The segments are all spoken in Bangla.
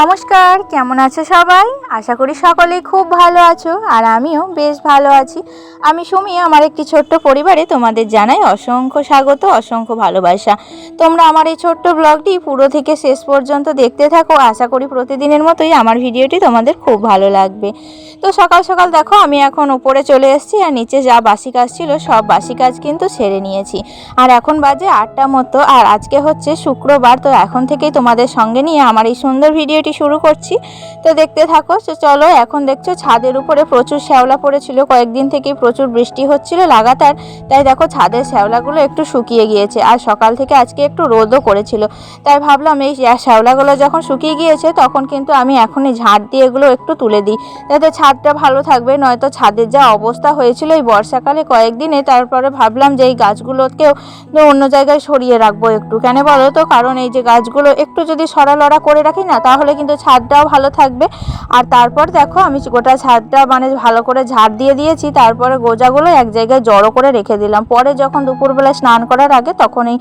নমস্কার, কেমন আছো সবাই? আশা করি সকলেই খুব ভালো আছো আর আমিও বেশ ভালো আছি। আমি সুমি, আমার একটি ছোট্ট পরিবারে তোমাদের জানাই অসংখ্য স্বাগত, অসংখ্য ভালোবাসা। তোমরা আমার এই ছোট্ট ব্লগটি পুরো থেকে শেষ পর্যন্ত দেখতে থাকো। আশা করি প্রতিদিনের মতোই আমার ভিডিওটি তোমাদের খুব ভালো লাগবে। তো সকাল সকাল দেখো, আমি এখন উপরে চলে এসেছি আর নিচে যা বাসি কাজ ছিল, সব বাসি কাজ কিন্তু সেরে নিয়েছি। আর এখন বাজে আটটা মতো আর আজকে হচ্ছে শুক্রবার, তো এখন থেকেই তোমাদের সঙ্গে নিয়ে আমার এই সুন্দর ভিডিওটি শুরু করছি। তো দেখতে থাকো, তো চলো এখন দেখছ ছাদের উপরে প্রচুর শ্যাওলা পড়েছিল। কয়েকদিন থেকেই প্রচুর বৃষ্টি হচ্ছিল লাগাতার। তাই দেখো ছাদের শ্যাওলাগুলো একটু শুকিয়ে গিয়েছে আর সকাল থেকে আজকে একটু রোদও করেছিল। তাই ভাবলাম এই শ্যাওলাগুলো যখন শুকিয়ে গিয়েছে তখন কিন্তু আমি এখনই ঝাড় দিয়ে এগুলো একটু তুলে দিই। যাতে ছাদটা ভালো থাকবে, নয়তো ছাদের যা অবস্থা হয়েছিল এই বর্ষাকালে কয়েকদিনে, তারপরে ভাবলাম যে এই গাছগুলোকেও অন্য জায়গায় সরিয়ে রাখব একটু। কেন বলো তো? কারণ এই যে গাছগুলো একটু যদি সরালড়া করে রাখি না, তাহলে কিন্তু ছাদটাও ভালো থাকবে। আর তারপর দেখো আমি গোটা ছাদটা মানে ভালো করে ঝাড় দিয়ে দিয়েছি, তারপরে গোজাগুলো এক জায়গায় জড়ো করে রেখে দিলাম। পরে যখন দুপুরবেলা স্নান করার আগে তখন এই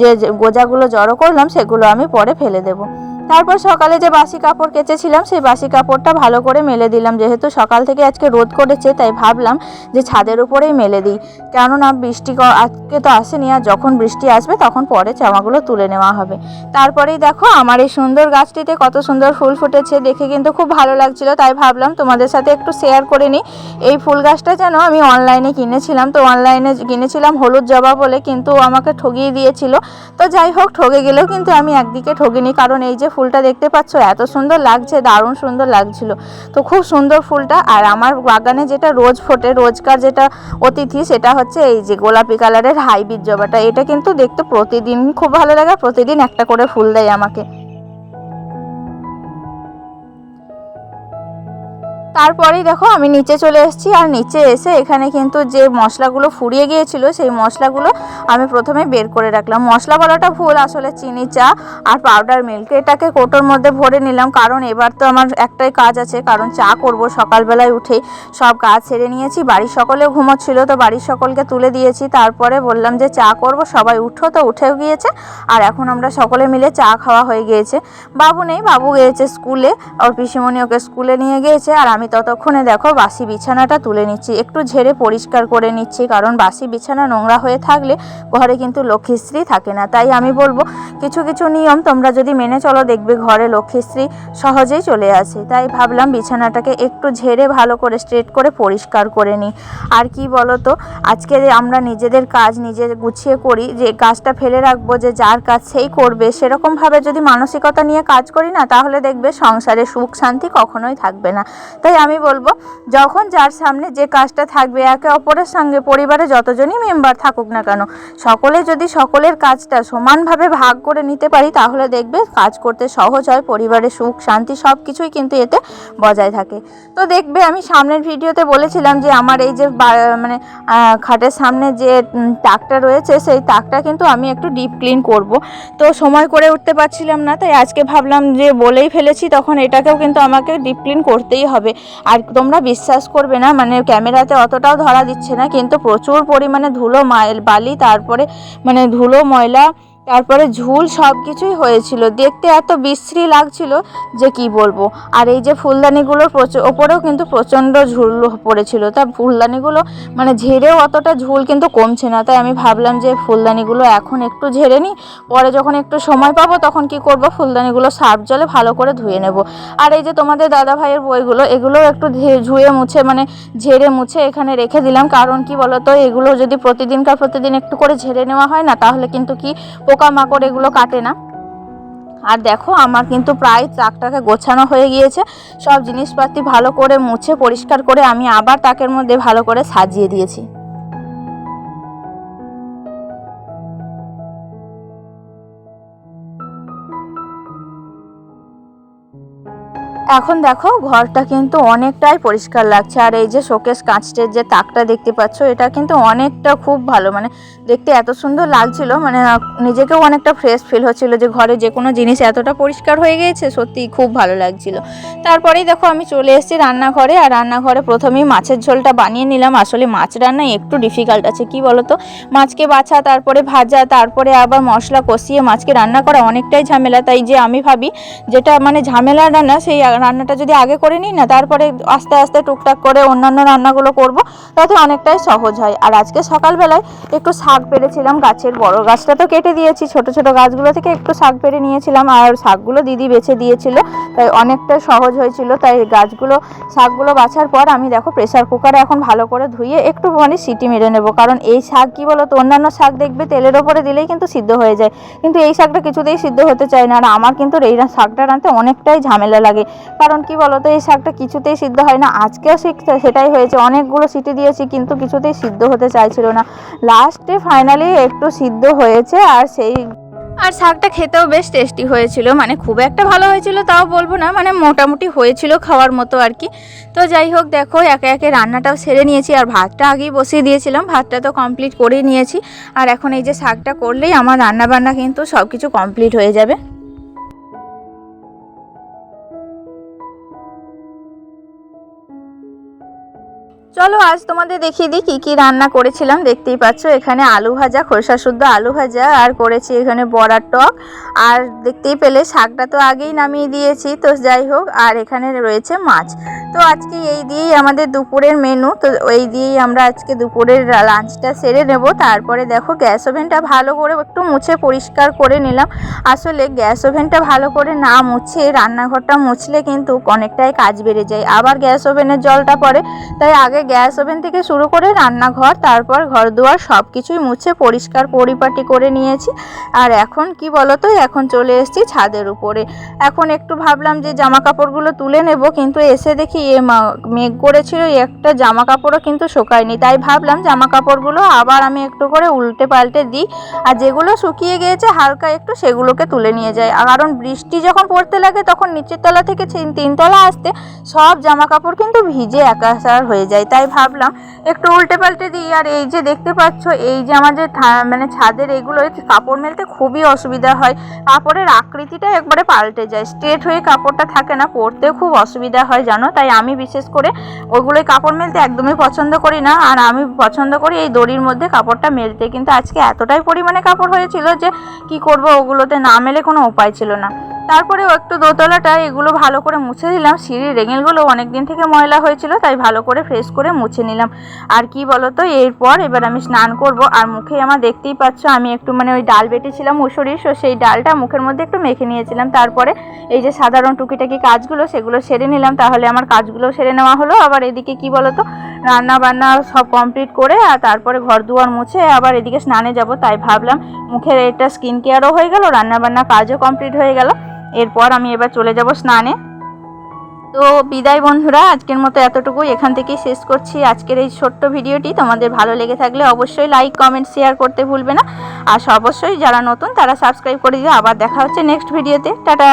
যে গোজাগুলো জড়ো করলাম সেগুলো আমি পরে ফেলে দেবো। তারপর সকালে যে বাসি কাপড় কেচেছিলাম, সেই বাসি কাপড়টা ভালো করে মেলে দিলাম। যেহেতু সকাল থেকে আজকে রোদ করেছে, তাই ভাবলাম যে ছাদের উপরেই মেলে দিই। কেননা বৃষ্টি আজকে তো আসেনি, আর যখন বৃষ্টি আসবে, তখন পরে জামাগুলো তুলে নেওয়া হবে। তারপরেই দেখো, আমার এই সুন্দর গাছটিতে কত সুন্দর ফুল ফুটেছে, দেখে কিন্তু খুব ভালো লাগছিল। তাই ভাবলাম তোমাদের সাথে একটু শেয়ার করে নিই। এই ফুল গাছটা যেন আমি অনলাইনে কিনেছিলাম। তো অনলাইনে কিনেছিলাম হলুদ জবা বলে, কিন্তু আমাকে ঠগিয়ে দিয়েছিল। তো যাই হোক, ঠগে গেলেও কিন্তু আমি একদিকে ঠগিনি, কারণ এই যে ফুলটা দেখতে পাচ্ছ? এত সুন্দর লাগছে, দারুণ সুন্দর লাগছিল। তো খুব সুন্দর ফুলটা। আর আমার বাগানে যেটা রোজ ফোটে, রোজকার যেটা অতিথি, সেটা হচ্ছে এই যে গোলাপি কালারের হাইব্রিড জবাটা। এটা কিন্তু দেখতে প্রতিদিন খুব ভালো লাগে, প্রতিদিন একটা করে ফুল দেয় আমাকে। তারপরেই দেখো আমি নিচে চলে এসেছি, আর নিচে এসে এখানে কিন্তু যে মশলাগুলো ফুরিয়ে গিয়েছিল, সেই মশলাগুলো আমি প্রথমে বের করে রাখলাম। মশলা বলাটা ভুল, আসলে চিনি, চা আর পাউডার মিল্ক এটাকে কোটোর মধ্যে ভরে নিলাম, কারণ এবার তো আমার একটাই কাজ আছে, কারণ চা করব সকালবেলায় উঠেই সব কাজ সেরে নিয়েছি, বাড়ির সকলেও ঘুমোচ্ছিল, তো বাড়ির সকলকে তুলে দিয়েছি, তারপরে বললাম যে চা করব, সবাই উঠো, তো উঠেও গিয়েছে, আর এখন আমরা সকলে মিলে চা খাওয়া হয়ে গিয়েছে। বাবু নেই, বাবু গিয়েছে স্কুলে, ওর পিসিমণি ওকে স্কুলে নিয়ে গিয়েছে, আর আমি ততক্ষণে দেখো বাসি বিছানাটা তুলে নিচ্ছি। একটু ঝেড়ে পরিষ্কার করে নিচ্ছি, কারণ বাসি বিছানা নোংরা হয়ে থাকলে ঘরে কিন্তু লক্ষ্মীশ্রী থাকে না। তাই আমি বলব, কিছু কিছু নিয়ম তোমরা যদি মেনে চলো, দেখবে ঘরে লক্ষ্মীশ্রী সহজেই চলে আসে। তাই ভাবলাম বিছানাটাকে একটু ঝেড়ে ভালো করে স্ট্রেট করে পরিষ্কার করে নিই। আর কি বলো তো আজকে আমরা নিজেদের কাজ নিজে গুছিয়ে করি, যে কাজটা ফেলে রাখব, যে যার কাজ সেই করবে, সেরকমভাবে যদি মানসিকতা নিয়ে কাজ করি না, তাহলে দেখবে সংসারে সুখ শান্তি কখনোই থাকবে না। তাই আমি বলব, যখন যার সামনে যে কাজটা থাকবে, একে অপরের সঙ্গে পরিবারে যতজনই মেম্বার থাকুক না কেন, সকলে যদি সকলের কাজটা সমানভাবে ভাগ করে নিতে পারি, তাহলে দেখবে কাজ করতে সহজ হয়, পরিবারের সুখ, শান্তি সব কিছুই কিন্তু এতে বজায় থাকে। তো দেখবে আমি সামনের ভিডিওতে বলেছিলাম যে আমার এই যে মানে খাটের সামনে যে তাকটা রয়েছে, সেই তাকটা কিন্তু আমি একটু ডিপ ক্লিন করব। তো সময় করে উঠতে পারছিলাম না, তাই আজকে ভাবলাম যে বলেই ফেলেছি, তখন এটাকেও কিন্তু আমাকে ডিপ ক্লিন করতেই হবে। আর তোমরা বিশ্বাস করবে না মানে ক্যামেরাতে অতটাও ধরা দিচ্ছে না, কিন্তু প্রচুর পরিমাণে ধুলো বালি, তারপরে মানে ধুলো, ময়লা তারপরে ঝুল সব কিছুই হয়েছিল। দেখতে এত বিশ্রী লাগছিল যে কি বলব। আর এই যে ফুলদানিগুলোর ওপরেও কিন্তু প্রচণ্ড ঝুল পড়েছিল। তা ফুলদানিগুলো মানে ঝেড়েও অতটা ঝুল কিন্তু কমছে না। তাই আমি ভাবলাম যে ফুলদানিগুলো এখন একটু ঝেড়ে নিই। পরে যখন একটু সময় পাবো তখন কি করব? ফুলদানিগুলো সার্ফ জলে ভালো করে ধুয়ে নেব। আর এই যে তোমাদের দাদা ভাইয়ের বইগুলো, এগুলো একটু ধুয়ে মুছে মানে ঝেড়ে মুছে এখানে রেখে দিলাম। কারণ কি বলতো? এগুলো যদি প্রতিদিনকার প্রতিদিন একটু করে ঝেড়ে নেওয়া হয় না, তাহলে কিন্তু কি পোকামাকড় এগুলো কাটে না। আর দেখো আমার কিন্তু প্রায় তাকটাকে গোছানো হয়ে গিয়েছে। সব জিনিসপাতি ভালো করে মুছে, পরিষ্কার করে আমি আবার তাকের মধ্যে ভালো করে সাজিয়ে দিয়েছি। এখন দেখো, ঘরটা কিন্তু অনেকটাই পরিষ্কার লাগছে। আর এই যে শোকেস কাঁচটের যে তাকটা দেখতে পাচ্ছ, এটা কিন্তু অনেকটা খুব ভালো। মানে দেখতে এত সুন্দর লাগছিল মানে নিজেকেও অনেকটা ফ্রেশ ফিল হচ্ছিল যে ঘরে যে কোনো জিনিস এতটা পরিষ্কার হয়ে গিয়েছে, সত্যি খুব ভালো লাগছিল। তারপরেই দেখো, আমি চলে এসেছি রান্নাঘরে। আর রান্নাঘরে প্রথমেই মাছের ঝোলটা বানিয়ে নিলাম। আসলে মাছ রান্না একটু ডিফিকাল্ট আছে, কি বলো তো? মাছকে বাছা, তারপরে ভাজা, তারপরে আবার মশলা কষিয়ে মাছকে রান্না করা অনেকটাই ঝামেলা। তাই যে আমি ভাবি, যেটা মানে ঝামেলা রান্না, সেই রান্নাটা যদি আগে করে নিই না, তারপরে আস্তে আস্তে টুকটাক করে অন্যান্য রান্নাগুলো করব, তাতে অনেকটাই সহজ হয়। আর আজকে সকালবেলায় একটু শাক পেরেছিলাম গাছের বড় গাছটা তো কেটে দিয়েছি, ছোট ছোট গাছগুলো থেকে একটু শাক পেরে নিয়েছিলাম আর শাকগুলো দিদি বেছে দিয়েছিল, তাই অনেকটা সহজ হয়েছিল। তাই গাছগুলো, শাকগুলো বাছার পর আমি দেখো প্রেসার কুকারে এখন ভালো করে ধুয়ে একটু মানে সিটি মেরে নেব। কারণ এই শাক কী বলো তো অন্যান্য শাক দেখবে তেলের ওপরে দিলেই কিন্তু সিদ্ধ হয়ে যায়। কিন্তু এই শাকটা কিছুতেই সিদ্ধ হতে চায় না। আর আমার কিন্তু এই শাকটা রাঁধতে অনেকটাই ঝামেলা লাগে। কারণ কি বলতো, এই শাকটা কিছুতেই সিদ্ধ হয় না। আজকেও সেটাই হয়েছে। অনেকগুলো সিটি দিয়েছি, কিন্তু কিছুতেই সিদ্ধ হতে চাইছিল না। লাস্টে ফাইনালি একটু সিদ্ধ হয়েছে আর সেই আর শাকটা খেতেও বেশ টেস্টি হয়েছিল। মানে খুব একটা ভালো হয়েছিল তাও বলব না মানে মোটামুটি হয়েছিল খাওয়ার মতো আর কি। তো যাই হোক, দেখো, একে একে রান্নাটাও সেরে নিয়েছি আর ভাতটা আগেই বসিয়ে দিয়েছিলাম। ভাতটা তো কমপ্লিট করেই নিয়েছি। আর এখন এই যে শাকটা করলেই আমার রান্না বান্না কিন্তু সব কিছু কমপ্লিট হয়ে যাবে। চলো, আজ তোমাদের দেখিয়ে দিই কী কী রান্না করেছিলাম। দেখতেই পাচ্ছ, এখানে আলু ভাজা, খোসা শুদ্ধ আলু ভাজা, আর করেছি এখানে বড়ার টক। আর দেখতেই পেলে, শাকটা তো আগেই নামিয়ে দিয়েছি, তো যাই হোক, আর এখানে রয়েছে মাছ। তো আজকে এই দিয়েই আমাদের দুপুরের মেনু তো এই দিয়েই আমরা আজকে দুপুরের লাঞ্চটা সেরে নেব। তারপরে দেখো, গ্যাস ওভেনটা ভালো করে একটু মুছে পরিষ্কার করে নিলাম। আসলে গ্যাস ওভেনটা ভালো করে না মুছে, রান্নাঘরটা মুছলে কিন্তু অনেকটাই কাজ বেড়ে যায়। আবার গ্যাস ওভেনের জলটা পড়ে, তাই আগে গ্যাস ওভেন থেকে শুরু করে রান্নাঘর, তারপর ঘর দুয়ার সব কিছুই মুছে পরিষ্কার পরিপাটি করে নিয়েছি। আর এখন কি বলতো, এখন চলে এসেছি ছাদের উপরে। এখন একটু ভাবলাম যে জামা কাপড়গুলো তুলে নেব, কিন্তু এসে দেখি এ মেঘ করেছিল একটা জামা কাপড়ও কিন্তু শোকায়নি। তাই ভাবলাম জামা কাপড়গুলো আবার আমি একটু করে উল্টে পাল্টে দিই। আর যেগুলো শুকিয়ে গিয়েছে, হালকা একটু সেগুলোকে তুলে নিয়ে যাই। কারণ বৃষ্টি যখন পড়তে লাগে, তখন নিচের তলা থেকে তিনতলা আসতে সব জামা কাপড় কিন্তু ভিজে একাকার হয়ে যায়। তাই ভাবলাম একটু উল্টে পাল্টে দিই। আর এই যে দেখতে পাচ্ছ, এই যে আমাদের থা- মানে ছাদের এগুলো কাপড় মেলতে খুবই অসুবিধা হয়। কাপড়ের আকৃতিটা একবারে পাল্টে যায়। স্ট্রেট হয়ে কাপড়টা থাকে না, পরতেও খুব অসুবিধা হয়, জানো? তাই আমি বিশেষ করে ওগুলোই কাপড় মেলতে একদমই পছন্দ করি না। আর আমি পছন্দ করি এই দড়ির মধ্যে কাপড়টা মেলতে। কিন্তু আজকে এতটাই পরিমাণে কাপড় হয়েছিল যে কি করব ওগুলোতে না মেলে কোনো উপায় ছিল না। তারপরেও একটু দোতলাটা এগুলো ভালো করে মুছে দিলাম। সিঁড়ির রেঙেলগুলো অনেক দিন থেকে ময়লা হয়েছিল, তাই ভালো করে ফ্রেশ করে মুছে নিলাম। আর কি বলতো, এরপর এবার আমি স্নান করব। আর মুখে আমার দেখতেই পাচ্ছ, আমি একটু মানে ওই ডাল বেটেছিলাম মুসুরির সো সেই ডালটা মুখের মধ্যে একটু মেখে নিয়েছিলাম। তারপরে এই যে সাধারণ টুকিটাকি কাজগুলো, সেগুলো সেরে নিলাম। তাহলে আমার কাজগুলো সেরে নেওয়া হলো। আবার এদিকে কি বলতো রান্না বান্না সব কমপ্লিট করে, আর তারপরে ঘর দুয়ার মুছে আবার এদিকে স্নানে যাব। তাই ভাবলাম, মুখের এটা স্কিন কেয়ারও হয়ে গেল রান্না বান্না কাজও কমপ্লিট হয়ে গেল। এরপর আমি এবার চলে যাব স্নানে। তো বিদায় বন্ধুরা, আজকের মতো এতটুকু এখান থেকেই শেষ করছি আজকের এই ছোট্ট ভিডিওটি। তোমাদের ভালো লেগে থাকলে অবশ্যই লাইক কমেন্ট শেয়ার করতে ভুলবে না। আর অবশ্যই যারা নতুন, তারা সাবস্ক্রাইব করে দিও। আবার দেখা হচ্ছে নেক্সট ভিডিওতে টাটা!